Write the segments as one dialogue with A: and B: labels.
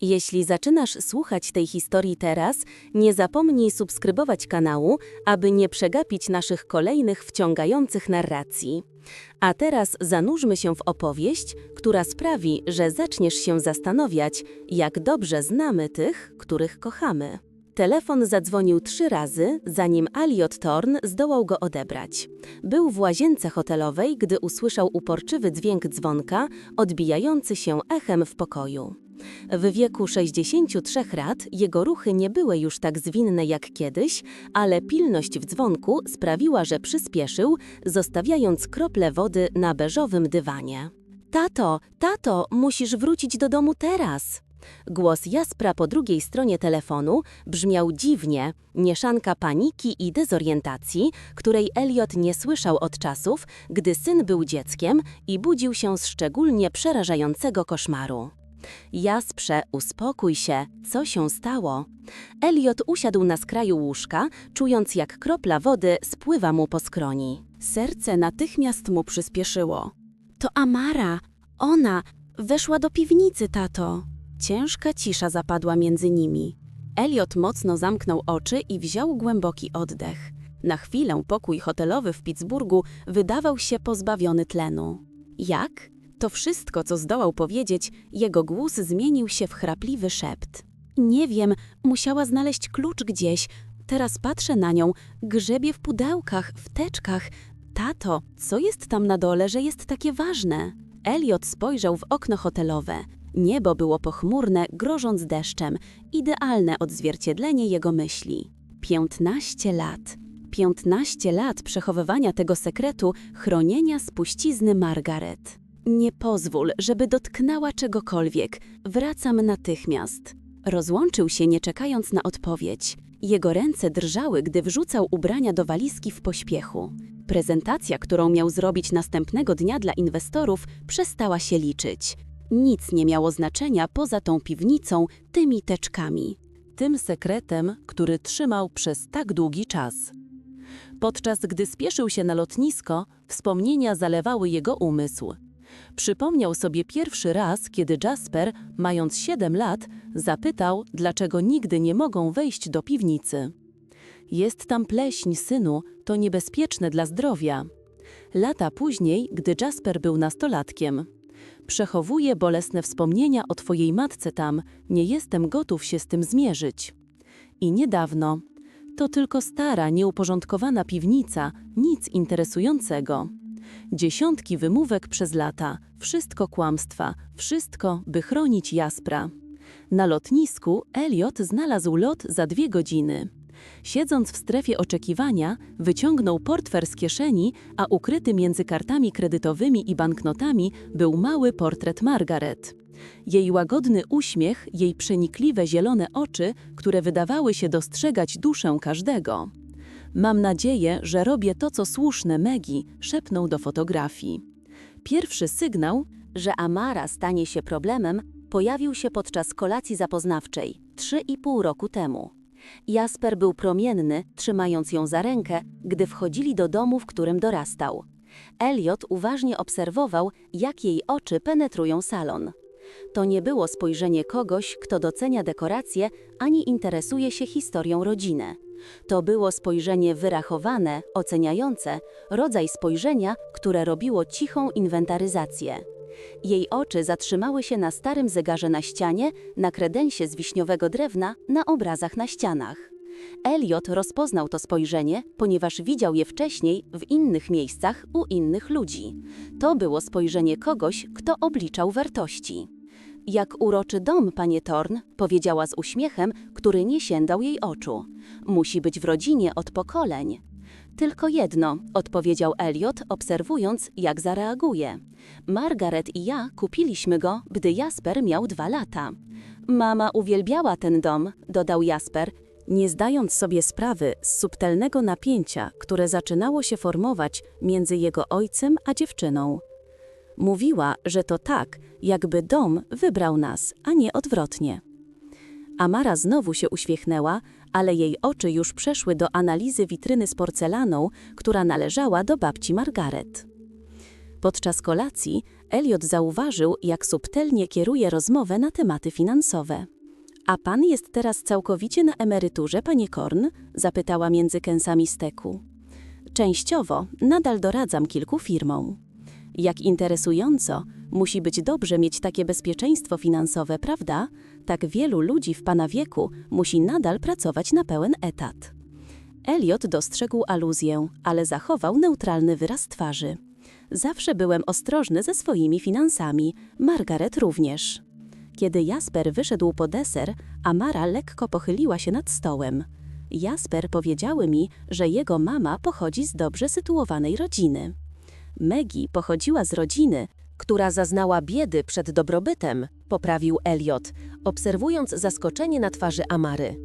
A: Jeśli zaczynasz słuchać tej historii teraz, nie zapomnij subskrybować kanału, aby nie przegapić naszych kolejnych wciągających narracji. A teraz zanurzmy się w opowieść, która sprawi, że zaczniesz się zastanawiać, jak dobrze znamy tych, których kochamy. Telefon zadzwonił trzy razy, zanim Aliot Thorn zdołał go odebrać. Był w łazience hotelowej, gdy usłyszał uporczywy dźwięk dzwonka, odbijający się echem w pokoju. W wieku 63 lat jego ruchy nie były już tak zwinne jak kiedyś, ale pilność w dzwonku sprawiła, że przyspieszył, zostawiając krople wody na beżowym dywanie. Tato, tato, musisz wrócić do domu teraz. Głos Jaspra po drugiej stronie telefonu brzmiał dziwnie, mieszanka paniki i dezorientacji, której Elliot nie słyszał od czasów, gdy syn był dzieckiem i budził się z szczególnie przerażającego koszmaru. Jasprze, uspokój się, co się stało? Elliot usiadł na skraju łóżka, czując jak kropla wody spływa mu po skroni. Serce natychmiast mu przyspieszyło. To Amara, ona, weszła do piwnicy, tato. Ciężka cisza zapadła między nimi. Elliot mocno zamknął oczy i wziął głęboki oddech. Na chwilę pokój hotelowy w Pittsburghu wydawał się pozbawiony tlenu. Jak? To wszystko, co zdołał powiedzieć, jego głos zmienił się w chrapliwy szept. Nie wiem, musiała znaleźć klucz gdzieś. Teraz patrzę na nią, grzebie w pudełkach, w teczkach. Tato, co jest tam na dole, że jest takie ważne? Elliot spojrzał w okno hotelowe. Niebo było pochmurne, grożąc deszczem, idealne odzwierciedlenie jego myśli. 15 lat. 15 lat przechowywania tego sekretu, chronienia spuścizny Margaret. Nie pozwól, żeby dotknęła czegokolwiek. Wracam natychmiast. Rozłączył się, nie czekając na odpowiedź. Jego ręce drżały, gdy wrzucał ubrania do walizki w pośpiechu. Prezentacja, którą miał zrobić następnego dnia dla inwestorów, przestała się liczyć. Nic nie miało znaczenia poza tą piwnicą, tymi teczkami. Tym sekretem, który trzymał przez tak długi czas. Podczas gdy spieszył się na lotnisko, wspomnienia zalewały jego umysł. Przypomniał sobie pierwszy raz, kiedy Jasper, mając 7 lat, zapytał, dlaczego nigdy nie mogą wejść do piwnicy. Jest tam pleśń, synu, to niebezpieczne dla zdrowia. Lata później, gdy Jasper był nastolatkiem. Przechowuję bolesne wspomnienia o twojej matce tam, nie jestem gotów się z tym zmierzyć. I niedawno. To tylko stara, nieuporządkowana piwnica, nic interesującego. Dziesiątki wymówek przez lata, wszystko kłamstwa, wszystko, by chronić Jaspra. Na lotnisku Elliot znalazł lot za dwie godziny. Siedząc w strefie oczekiwania, wyciągnął portfel z kieszeni, a ukryty między kartami kredytowymi i banknotami był mały portret Margaret. Jej łagodny uśmiech, jej przenikliwe zielone oczy, które wydawały się dostrzegać duszę każdego. Mam nadzieję, że robię to, co słuszne, Megi, szepnął do fotografii. Pierwszy sygnał, że Amara stanie się problemem, pojawił się podczas kolacji zapoznawczej, trzy i pół roku temu. Jasper był promienny, trzymając ją za rękę, gdy wchodzili do domu, w którym dorastał. Elliot uważnie obserwował, jak jej oczy penetrują salon. To nie było spojrzenie kogoś, kto docenia dekoracje, ani interesuje się historią rodziny. To było spojrzenie wyrachowane, oceniające, rodzaj spojrzenia, które robiło cichą inwentaryzację. Jej oczy zatrzymały się na starym zegarze na ścianie, na kredensie z wiśniowego drewna, na obrazach na ścianach. Elliot rozpoznał to spojrzenie, ponieważ widział je wcześniej w innych miejscach u innych ludzi. To było spojrzenie kogoś, kto obliczał wartości. Jak uroczy dom, panie Torn, powiedziała z uśmiechem, który nie siędał jej oczu. Musi być w rodzinie od pokoleń. Tylko jedno, odpowiedział Elliot, obserwując, jak zareaguje. Margaret i ja kupiliśmy go, gdy Jasper miał dwa lata. Mama uwielbiała ten dom, dodał Jasper, nie zdając sobie sprawy z subtelnego napięcia, które zaczynało się formować między jego ojcem a dziewczyną. Mówiła, że to tak, jakby dom wybrał nas, a nie odwrotnie. Amara znowu się uśmiechnęła, ale jej oczy już przeszły do analizy witryny z porcelaną, która należała do babci Margaret. Podczas kolacji Elliot zauważył, jak subtelnie kieruje rozmowę na tematy finansowe. A pan jest teraz całkowicie na emeryturze, panie Korn? zapytała między kęsami steku. Częściowo nadal doradzam kilku firmom. Jak interesująco, musi być dobrze mieć takie bezpieczeństwo finansowe, prawda? Tak wielu ludzi w pana wieku musi nadal pracować na pełen etat. Elliot dostrzegł aluzję, ale zachował neutralny wyraz twarzy. Zawsze byłem ostrożny ze swoimi finansami, Margaret również. Kiedy Jasper wyszedł po deser, Amara lekko pochyliła się nad stołem. Jasper powiedziały mi, że jego mama pochodzi z dobrze sytuowanej rodziny. Maggie pochodziła z rodziny, która zaznała biedy przed dobrobytem, poprawił Elliot, obserwując zaskoczenie na twarzy Amary.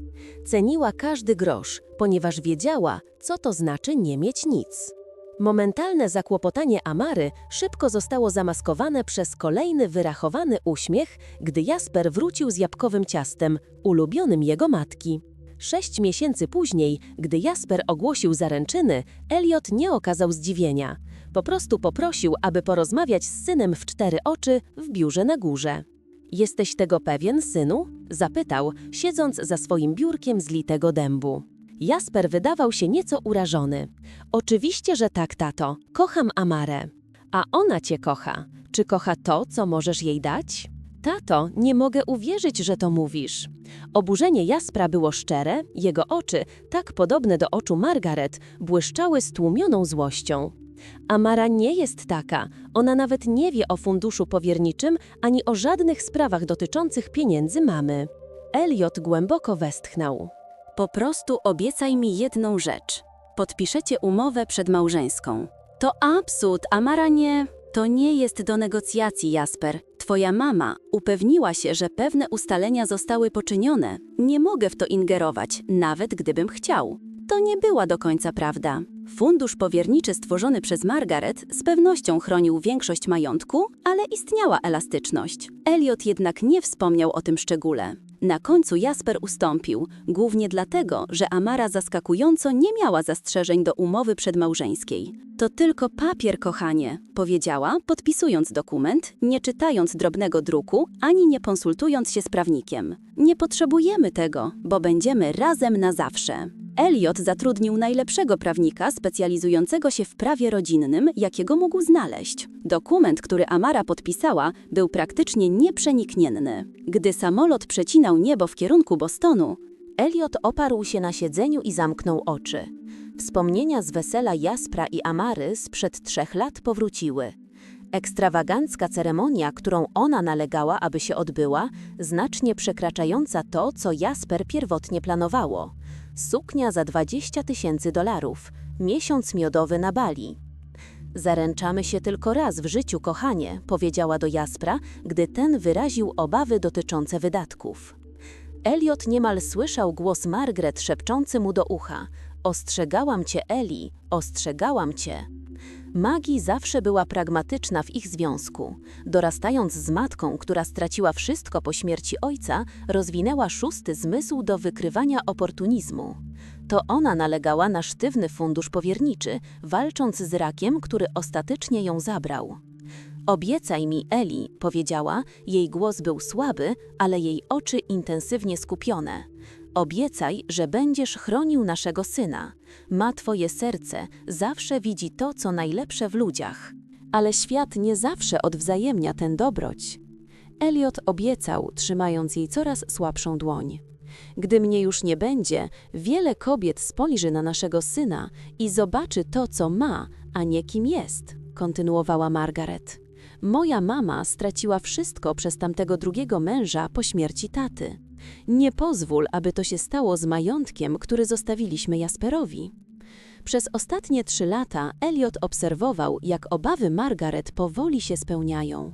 A: Ceniła każdy grosz, ponieważ wiedziała, co to znaczy nie mieć nic. Momentalne zakłopotanie Amary szybko zostało zamaskowane przez kolejny wyrachowany uśmiech, gdy Jasper wrócił z jabłkowym ciastem, ulubionym jego matki. Sześć miesięcy później, gdy Jasper ogłosił zaręczyny, Elliot nie okazał zdziwienia. Po prostu poprosił, aby porozmawiać z synem w cztery oczy w biurze na górze. Jesteś tego pewien, synu? zapytał, siedząc za swoim biurkiem z litego dębu. Jasper wydawał się nieco urażony. Oczywiście, że tak, tato. Kocham Amarę. A ona cię kocha. Czy kocha to, co możesz jej dać? Tato, nie mogę uwierzyć, że to mówisz. Oburzenie Jaspra było szczere, jego oczy, tak podobne do oczu Margaret, błyszczały stłumioną złością. Amara nie jest taka. Ona nawet nie wie o funduszu powierniczym ani o żadnych sprawach dotyczących pieniędzy mamy. Elliot głęboko westchnął. Po prostu obiecaj mi jedną rzecz. Podpiszecie umowę przedmałżeńską. To absurd, Amara nie... To nie jest do negocjacji, Jasper. Twoja mama upewniła się, że pewne ustalenia zostały poczynione. Nie mogę w to ingerować, nawet gdybym chciał. To nie była do końca prawda. Fundusz powierniczy stworzony przez Margaret z pewnością chronił większość majątku, ale istniała elastyczność. Elliot jednak nie wspomniał o tym szczególe. Na końcu Jasper ustąpił, głównie dlatego, że Amara zaskakująco nie miała zastrzeżeń do umowy przedmałżeńskiej. To tylko papier, kochanie, powiedziała, podpisując dokument, nie czytając drobnego druku, ani nie konsultując się z prawnikiem. Nie potrzebujemy tego, bo będziemy razem na zawsze. Elliot zatrudnił najlepszego prawnika specjalizującego się w prawie rodzinnym, jakiego mógł znaleźć. Dokument, który Amara podpisała, był praktycznie nieprzeniknienny. Gdy samolot przecinał niebo w kierunku Bostonu, Elliot oparł się na siedzeniu i zamknął oczy. Wspomnienia z wesela Jaspra i Amary sprzed trzech lat powróciły. Ekstrawagancka ceremonia, którą ona nalegała, aby się odbyła, znacznie przekraczająca to, co Jasper pierwotnie planowało. Suknia za 20 tysięcy dolarów, miesiąc miodowy na Bali. Zaręczamy się tylko raz w życiu, kochanie, powiedziała do Jaspra, gdy ten wyraził obawy dotyczące wydatków. Elliot niemal słyszał głos Margaret szepczący mu do ucha. Ostrzegałam cię, Eli, ostrzegałam cię. Maggie zawsze była pragmatyczna w ich związku. Dorastając z matką, która straciła wszystko po śmierci ojca, rozwinęła szósty zmysł do wykrywania oportunizmu. To ona nalegała na sztywny fundusz powierniczy, walcząc z rakiem, który ostatecznie ją zabrał. Obiecaj mi, Eli, powiedziała, jej głos był słaby, ale jej oczy intensywnie skupione. Obiecaj, że będziesz chronił naszego syna. Ma twoje serce, zawsze widzi to, co najlepsze w ludziach. Ale świat nie zawsze odwzajemnia ten dobroć. Elliot obiecał, trzymając jej coraz słabszą dłoń. Gdy mnie już nie będzie, wiele kobiet spojrzy na naszego syna i zobaczy to, co ma, a nie kim jest, kontynuowała Margaret. Moja mama straciła wszystko przez tamtego drugiego męża po śmierci taty. Nie pozwól, aby to się stało z majątkiem, który zostawiliśmy Jasperowi. Przez ostatnie trzy lata Elliot obserwował, jak obawy Margaret powoli się spełniają.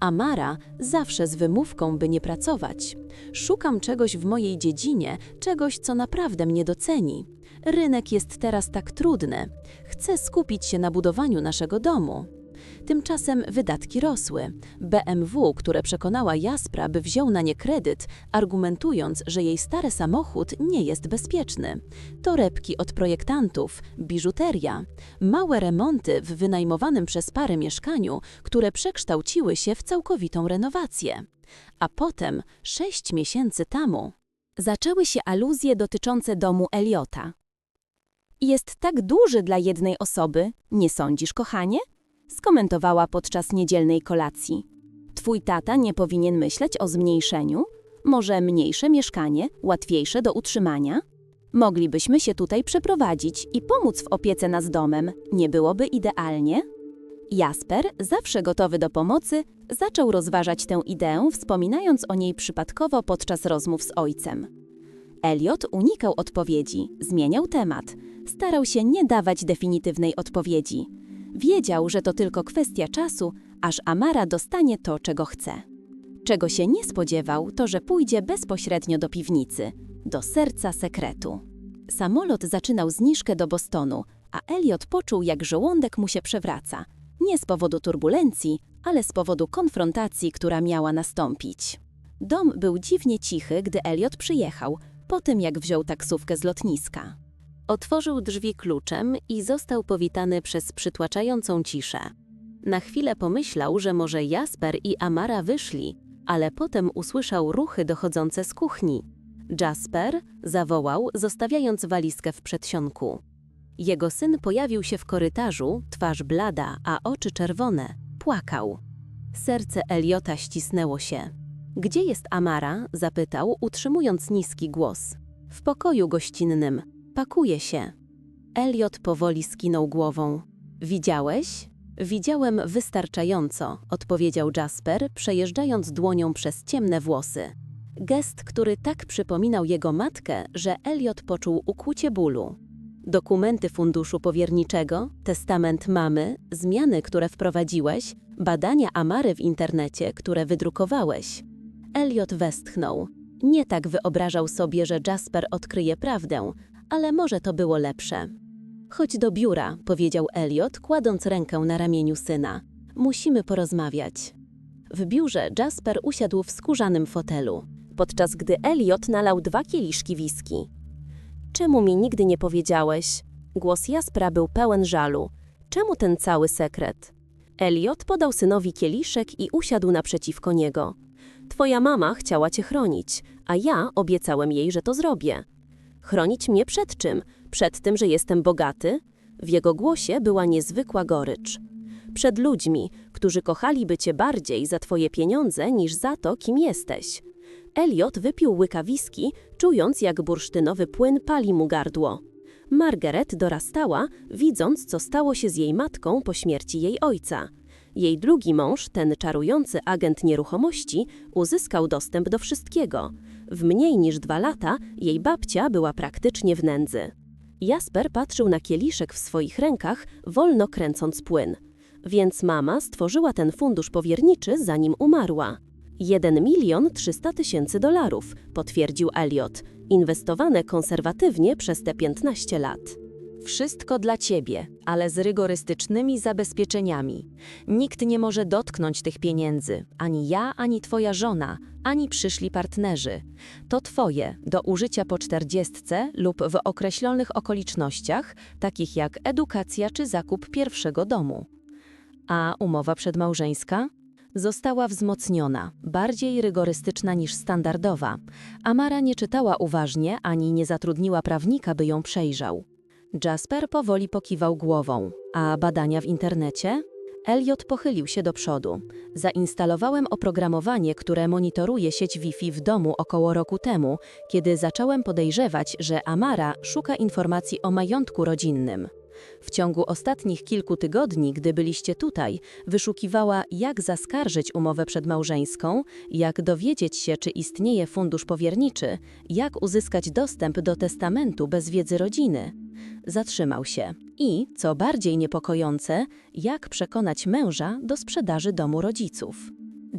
A: Amara zawsze z wymówką, by nie pracować. Szukam czegoś w mojej dziedzinie, czegoś, co naprawdę mnie doceni. Rynek jest teraz tak trudny. Chcę skupić się na budowaniu naszego domu. Tymczasem wydatki rosły. BMW, które przekonała Jaspra, by wziął na nie kredyt, argumentując, że jej stary samochód nie jest bezpieczny. Torebki od projektantów, biżuteria, małe remonty w wynajmowanym przez parę mieszkaniu, które przekształciły się w całkowitą renowację. A potem, sześć miesięcy temu, zaczęły się aluzje dotyczące domu Eliota. Jest tak duży dla jednej osoby, nie sądzisz, kochanie? Skomentowała podczas niedzielnej kolacji. Twój tata nie powinien myśleć o zmniejszeniu? Może mniejsze mieszkanie, łatwiejsze do utrzymania? Moglibyśmy się tutaj przeprowadzić i pomóc w opiece nad domem. Nie byłoby idealnie? Jasper, zawsze gotowy do pomocy, zaczął rozważać tę ideę, wspominając o niej przypadkowo podczas rozmów z ojcem. Elliot unikał odpowiedzi, zmieniał temat, starał się nie dawać definitywnej odpowiedzi. Wiedział, że to tylko kwestia czasu, aż Amara dostanie to, czego chce. Czego się nie spodziewał, to że pójdzie bezpośrednio do piwnicy, do serca sekretu. Samolot zaczynał zniżkę do Bostonu, a Elliot poczuł, jak żołądek mu się przewraca. Nie z powodu turbulencji, ale z powodu konfrontacji, która miała nastąpić. Dom był dziwnie cichy, gdy Elliot przyjechał, po tym jak wziął taksówkę z lotniska. Otworzył drzwi kluczem i został powitany przez przytłaczającą ciszę. Na chwilę pomyślał, że może Jasper i Amara wyszli, ale potem usłyszał ruchy dochodzące z kuchni. Jasper zawołał, zostawiając walizkę w przedsionku. Jego syn pojawił się w korytarzu, twarz blada, a oczy czerwone. Płakał. Serce Eliota ścisnęło się. Gdzie jest Amara? zapytał, utrzymując niski głos. W pokoju gościnnym. Pakuje się. Eliot powoli skinął głową. Widziałeś? Widziałem wystarczająco, odpowiedział Jasper, przejeżdżając dłonią przez ciemne włosy. Gest, który tak przypominał jego matkę, że Eliot poczuł ukłucie bólu. Dokumenty funduszu powierniczego, testament mamy, zmiany, które wprowadziłeś, badania Amary w internecie, które wydrukowałeś. Elliot westchnął. Nie tak wyobrażał sobie, że Jasper odkryje prawdę, ale może to było lepsze. Chodź do biura, powiedział Elliot, kładąc rękę na ramieniu syna. Musimy porozmawiać. W biurze Jasper usiadł w skórzanym fotelu, podczas gdy Elliot nalał dwa kieliszki whisky. Czemu mi nigdy nie powiedziałeś? Głos Jaspra był pełen żalu. Czemu ten cały sekret? Elliot podał synowi kieliszek i usiadł naprzeciwko niego. Twoja mama chciała cię chronić, a ja obiecałem jej, że to zrobię. Chronić mnie przed czym? Przed tym, że jestem bogaty? W jego głosie była niezwykła gorycz. Przed ludźmi, którzy kochaliby cię bardziej za twoje pieniądze niż za to, kim jesteś. Elliot wypił łyka whisky, czując jak bursztynowy płyn pali mu gardło. Margaret dorastała, widząc, co stało się z jej matką po śmierci jej ojca. Jej drugi mąż, ten czarujący agent nieruchomości, uzyskał dostęp do wszystkiego. W mniej niż dwa lata jej babcia była praktycznie w nędzy. Jasper patrzył na kieliszek w swoich rękach, wolno kręcąc płyn. Więc mama stworzyła ten fundusz powierniczy, zanim umarła. 1 milion 300 tysięcy dolarów, potwierdził Elliot, inwestowane konserwatywnie przez te 15 lat. Wszystko dla ciebie, ale z rygorystycznymi zabezpieczeniami. Nikt nie może dotknąć tych pieniędzy, ani ja, ani twoja żona, ani przyszli partnerzy. To twoje, do użycia po czterdziestce lub w określonych okolicznościach, takich jak edukacja czy zakup pierwszego domu. A umowa przedmałżeńska? Została wzmocniona, bardziej rygorystyczna niż standardowa. Amara nie czytała uważnie ani nie zatrudniła prawnika, by ją przejrzał. Jasper powoli pokiwał głową. A badania w internecie? Elliot pochylił się do przodu. Zainstalowałem oprogramowanie, które monitoruje sieć Wi-Fi w domu około roku temu, kiedy zacząłem podejrzewać, że Amara szuka informacji o majątku rodzinnym. W ciągu ostatnich kilku tygodni, gdy byliście tutaj, wyszukiwała, jak zaskarżyć umowę przedmałżeńską, jak dowiedzieć się, czy istnieje fundusz powierniczy, jak uzyskać dostęp do testamentu bez wiedzy rodziny. Zatrzymał się i, co bardziej niepokojące, jak przekonać męża do sprzedaży domu rodziców.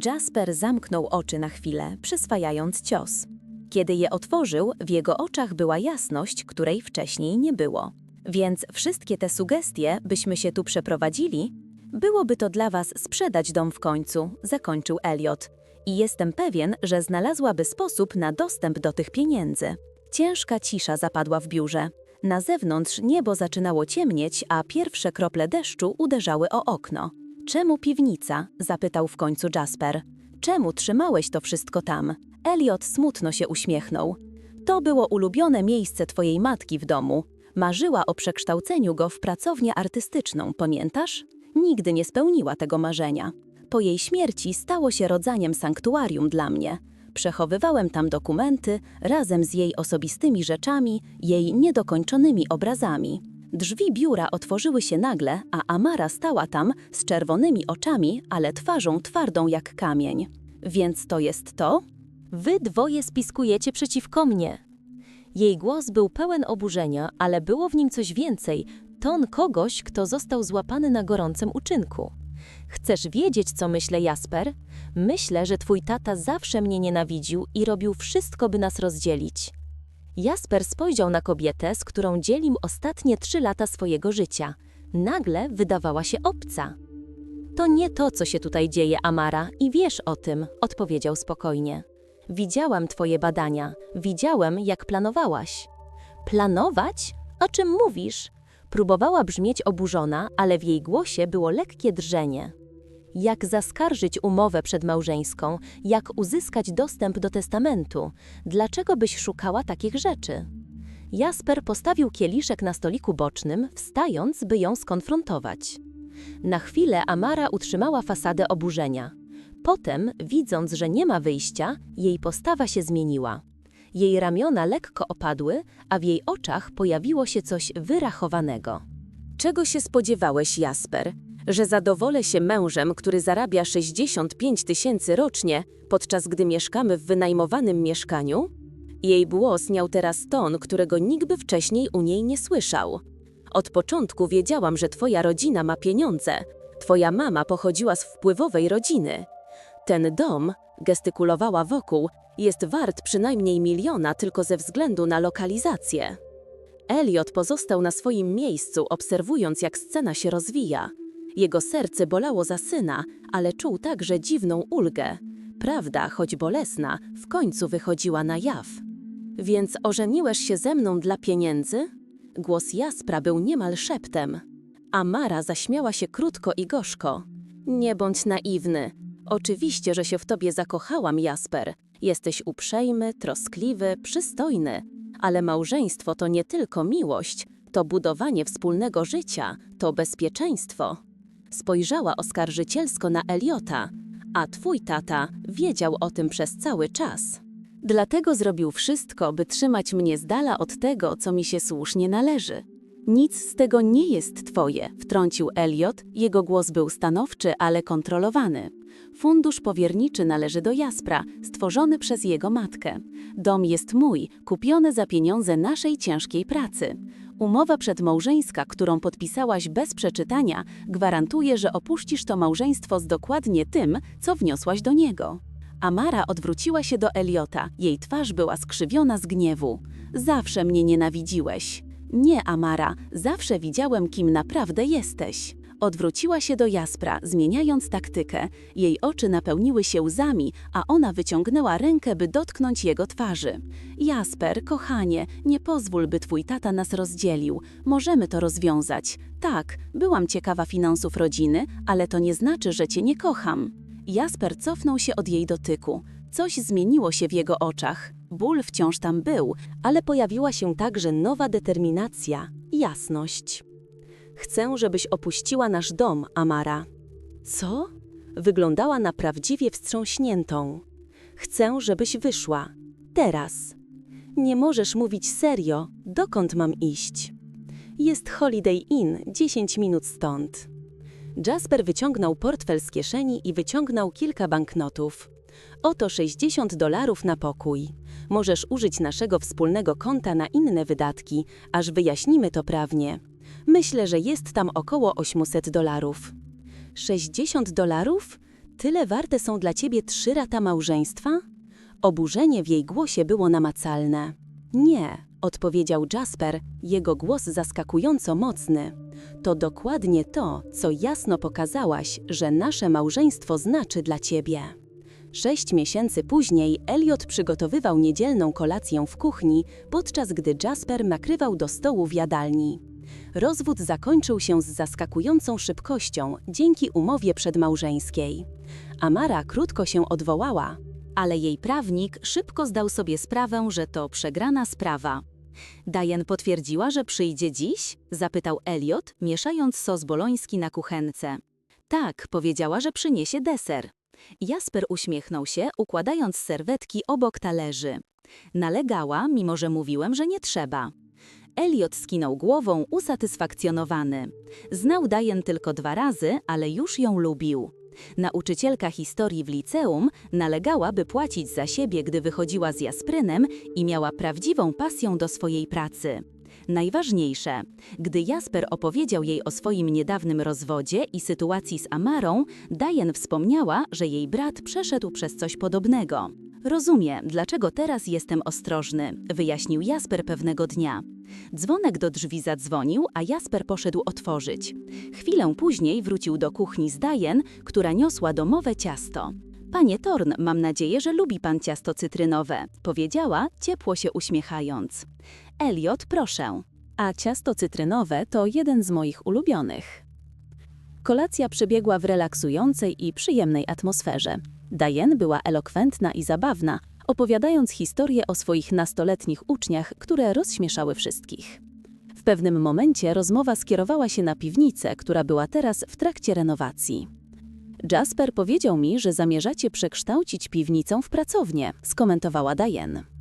A: Jasper zamknął oczy na chwilę, przyswajając cios. Kiedy je otworzył, w jego oczach była jasność, której wcześniej nie było. Więc wszystkie te sugestie, byśmy się tu przeprowadzili?
B: Byłoby to dla was sprzedać dom w końcu, zakończył Elliot. I jestem pewien, że znalazłaby sposób na dostęp do tych pieniędzy. Ciężka cisza zapadła w biurze. Na zewnątrz niebo zaczynało ciemnieć, a pierwsze krople deszczu uderzały o okno. Czemu piwnica? zapytał w końcu Jasper. Czemu trzymałeś to wszystko tam? Elliot smutno się uśmiechnął. To było ulubione miejsce twojej matki w domu. Marzyła o przekształceniu go w pracownię artystyczną, pamiętasz? Nigdy nie spełniła tego marzenia. Po jej śmierci stało się rodzaniem sanktuarium dla mnie. Przechowywałem tam dokumenty razem z jej osobistymi rzeczami, jej niedokończonymi obrazami. Drzwi biura otworzyły się nagle, a Amara stała tam z czerwonymi oczami, ale twarzą twardą jak kamień. Więc to jest to?
A: Wy dwoje spiskujecie przeciwko mnie. Jej głos był pełen oburzenia, ale było w nim coś więcej ton kogoś, kto został złapany na gorącym uczynku. Chcesz wiedzieć, co myślę, Jasper? Myślę, że twój tata zawsze mnie nienawidził i robił wszystko, by nas rozdzielić. Jasper spojrzał na kobietę, z którą dzielił ostatnie trzy lata swojego życia. Nagle wydawała się obca. To nie to, co się tutaj dzieje, Amara, i wiesz o tym, odpowiedział spokojnie. Widziałam twoje badania, widziałem, jak planowałaś. Planować? O czym mówisz? Próbowała brzmieć oburzona, ale w jej głosie było lekkie drżenie. Jak zaskarżyć umowę przedmałżeńską, jak uzyskać dostęp do testamentu, dlaczego byś szukała takich rzeczy? Jasper postawił kieliszek na stoliku bocznym, wstając, by ją skonfrontować. Na chwilę Amara utrzymała fasadę oburzenia. Potem, widząc, że nie ma wyjścia, jej postawa się zmieniła. Jej ramiona lekko opadły, a w jej oczach pojawiło się coś wyrachowanego. Czego się spodziewałeś, Jasper? Że zadowolę się mężem, który zarabia 65 tysięcy rocznie, podczas gdy mieszkamy w wynajmowanym mieszkaniu? Jej głos miał teraz ton, którego nikt wcześniej u niej nie słyszał. Od początku wiedziałam, że twoja rodzina ma pieniądze. Twoja mama pochodziła z wpływowej rodziny. Ten dom, gestykulowała wokół, jest wart przynajmniej miliona tylko ze względu na lokalizację. Elliot pozostał na swoim miejscu, obserwując, jak scena się rozwija. Jego serce bolało za syna, ale czuł także dziwną ulgę. Prawda, choć bolesna, w końcu wychodziła na jaw. Więc ożeniłeś się ze mną dla pieniędzy? Głos Jaspra był niemal szeptem. A Mara zaśmiała się krótko i gorzko. Nie bądź naiwny. Oczywiście, że się w tobie zakochałam, Jasper. Jesteś uprzejmy, troskliwy, przystojny. Ale małżeństwo to nie tylko miłość, to budowanie wspólnego życia, to bezpieczeństwo. Spojrzała oskarżycielsko na Eliota, a twój tata wiedział o tym przez cały czas. Dlatego zrobił wszystko, by trzymać mnie z dala od tego, co mi się słusznie należy. Nic z tego nie jest twoje, wtrącił Eliot. Jego głos był stanowczy, ale kontrolowany. Fundusz powierniczy należy do Jaspra, stworzony przez jego matkę. Dom jest mój, kupiony za pieniądze naszej ciężkiej pracy. Umowa przedmałżeńska, którą podpisałaś bez przeczytania, gwarantuje, że opuścisz to małżeństwo z dokładnie tym, co wniosłaś do niego. Amara odwróciła się do Eliota. Jej twarz była skrzywiona z gniewu. Zawsze mnie nienawidziłeś. Nie, Amara, zawsze widziałem, kim naprawdę jesteś. Odwróciła się do Jaspra, zmieniając taktykę. Jej oczy napełniły się łzami, a ona wyciągnęła rękę, by dotknąć jego twarzy. Jasper, kochanie, nie pozwól, by twój tata nas rozdzielił. Możemy to rozwiązać. Tak, byłam ciekawa finansów rodziny, ale to nie znaczy, że cię nie kocham. Jasper cofnął się od jej dotyku. Coś zmieniło się w jego oczach. Ból wciąż tam był, ale pojawiła się także nowa determinacja, jasność. Chcę, żebyś opuściła nasz dom, Amara. Co? Wyglądała na prawdziwie wstrząśniętą. Chcę, żebyś wyszła. Teraz. Nie możesz mówić serio. Dokąd mam iść? Jest Holiday Inn, 10 minut stąd. Jasper wyciągnął portfel z kieszeni i wyciągnął kilka banknotów. Oto 60 dolarów na pokój. Możesz użyć naszego wspólnego konta na inne wydatki, aż wyjaśnimy to prawnie. Myślę, że jest tam około 800 dolarów. 60 dolarów? Tyle warte są dla ciebie trzy rata małżeństwa? Oburzenie w jej głosie było namacalne. Nie, odpowiedział Jasper, jego głos zaskakująco mocny. To dokładnie to, co jasno pokazałaś, że nasze małżeństwo znaczy dla ciebie. Sześć miesięcy później Elliot przygotowywał niedzielną kolację w kuchni, podczas gdy Jasper nakrywał do stołu w jadalni. Rozwód zakończył się z zaskakującą szybkością dzięki umowie przedmałżeńskiej. Amara krótko się odwołała, ale jej prawnik szybko zdał sobie sprawę, że to przegrana sprawa. Diane potwierdziła, że przyjdzie dziś? zapytał Elliot, mieszając sos boloński na kuchence. Tak, powiedziała, że przyniesie deser. Jasper uśmiechnął się, układając serwetki obok talerzy. Nalegała, mimo że mówiłem, że nie trzeba. Elliot skinął głową, usatysfakcjonowany. Znał Diane tylko dwa razy, ale już ją lubił. Nauczycielka historii w liceum nalegała, by płacić za siebie, gdy wychodziła z Jasprynem i miała prawdziwą pasję do swojej pracy. Najważniejsze, gdy Jasper opowiedział jej o swoim niedawnym rozwodzie i sytuacji z Amarą, Diane wspomniała, że jej brat przeszedł przez coś podobnego. Rozumie, dlaczego teraz jestem ostrożny, wyjaśnił Jasper pewnego dnia. Dzwonek do drzwi zadzwonił, a Jasper poszedł otworzyć. Chwilę później wrócił do kuchni z Diane, która niosła domowe ciasto. Panie Torn, mam nadzieję, że lubi pan ciasto cytrynowe, powiedziała, ciepło się uśmiechając. Elliot, proszę. A ciasto cytrynowe to jeden z moich ulubionych. Kolacja przebiegła w relaksującej i przyjemnej atmosferze. Diane była elokwentna i zabawna, opowiadając historię o swoich nastoletnich uczniach, które rozśmieszały wszystkich. W pewnym momencie rozmowa skierowała się na piwnicę, która była teraz w trakcie renowacji. Jasper powiedział mi, że zamierzacie przekształcić piwnicę w pracownię, skomentowała Diane.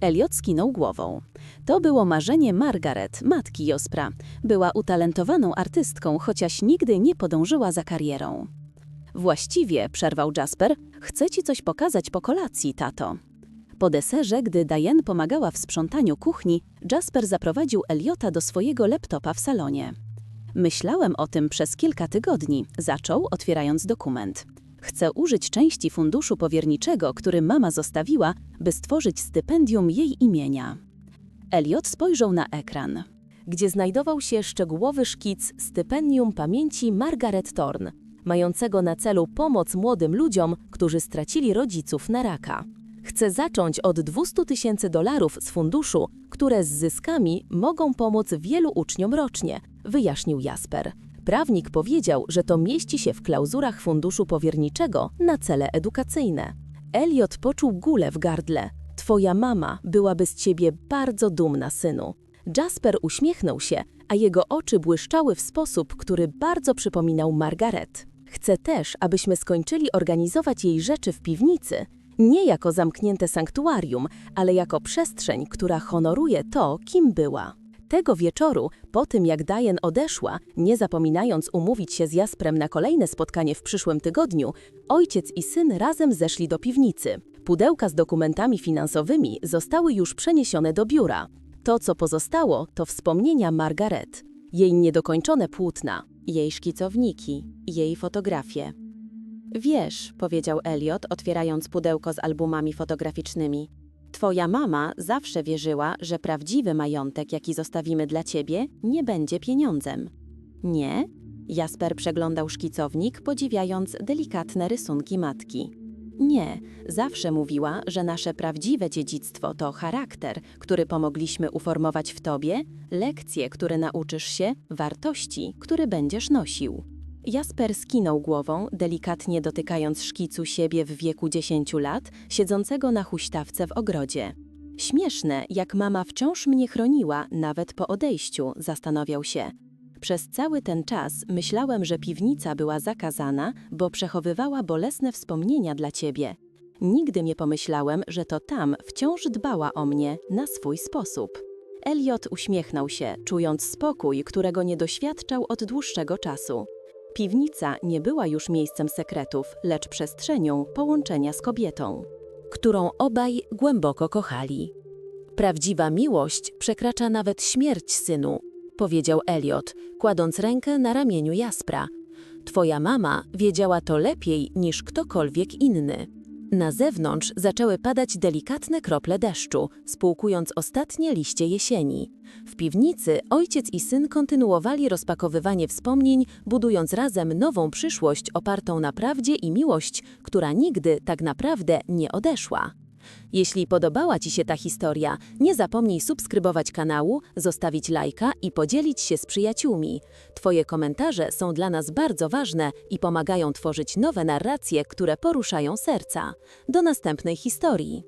A: Elliot skinął głową. To było marzenie Margaret, matki Jospra. Była utalentowaną artystką, chociaż nigdy nie podążyła za karierą. Właściwie, przerwał Jasper, chcę ci coś pokazać po kolacji, tato. Po deserze, gdy Diane pomagała w sprzątaniu kuchni, Jasper zaprowadził Eliota do swojego laptopa w salonie. Myślałem o tym przez kilka tygodni, zaczął, otwierając dokument. Chcę użyć części funduszu powierniczego, który mama zostawiła, by stworzyć stypendium jej imienia. Elliot spojrzał na ekran, gdzie znajdował się szczegółowy szkic stypendium pamięci Margaret Thorne, mającego na celu pomoc młodym ludziom, którzy stracili rodziców na raka. Chcę zacząć od 200 tysięcy dolarów z funduszu, które z zyskami mogą pomóc wielu uczniom rocznie, wyjaśnił Jasper. Prawnik powiedział, że to mieści się w klauzurach funduszu powierniczego na cele edukacyjne. Elliot poczuł gulę w gardle. Twoja mama byłaby z ciebie bardzo dumna, synu. Jasper uśmiechnął się, a jego oczy błyszczały w sposób, który bardzo przypominał Margaret. Chcę też, abyśmy skończyli organizować jej rzeczy w piwnicy, nie jako zamknięte sanktuarium, ale jako przestrzeń, która honoruje to, kim była. Tego wieczoru, po tym jak Diane odeszła, nie zapominając umówić się z Jasprem na kolejne spotkanie w przyszłym tygodniu, ojciec i syn razem zeszli do piwnicy. Pudełka z dokumentami finansowymi zostały już przeniesione do biura. To, co pozostało, to wspomnienia Margaret, jej niedokończone płótna, jej szkicowniki, jej fotografie. Wiesz, powiedział Elliot, otwierając pudełko z albumami fotograficznymi. Twoja mama zawsze wierzyła, że prawdziwy majątek, jaki zostawimy dla ciebie, nie będzie pieniądzem. Nie? Jasper przeglądał szkicownik, podziwiając delikatne rysunki matki. Nie, zawsze mówiła, że nasze prawdziwe dziedzictwo to charakter, który pomogliśmy uformować w tobie, lekcje, które nauczysz się, wartości, które będziesz nosił. Jasper skinął głową, delikatnie dotykając szkicu siebie w wieku 10 lat, siedzącego na huśtawce w ogrodzie. Śmieszne, jak mama wciąż mnie chroniła, nawet po odejściu, zastanawiał się. Przez cały ten czas myślałem, że piwnica była zakazana, bo przechowywała bolesne wspomnienia dla ciebie. Nigdy nie pomyślałem, że to tam wciąż dbała o mnie na swój sposób. Elliot uśmiechnął się, czując spokój, którego nie doświadczał od dłuższego czasu. Piwnica nie była już miejscem sekretów, lecz przestrzenią połączenia z kobietą, którą obaj głęboko kochali. Prawdziwa miłość przekracza nawet śmierć synu, powiedział Elliot, kładąc rękę na ramieniu Jaspra. Twoja mama wiedziała to lepiej niż ktokolwiek inny. Na zewnątrz zaczęły padać delikatne krople deszczu, spłukując ostatnie liście jesieni. W piwnicy ojciec i syn kontynuowali rozpakowywanie wspomnień, budując razem nową przyszłość opartą na prawdzie i miłość, która nigdy tak naprawdę nie odeszła. Jeśli podobała Ci się ta historia, nie zapomnij subskrybować kanału, zostawić lajka i podzielić się z przyjaciółmi. Twoje komentarze są dla nas bardzo ważne i pomagają tworzyć nowe narracje, które poruszają serca. Do następnej historii.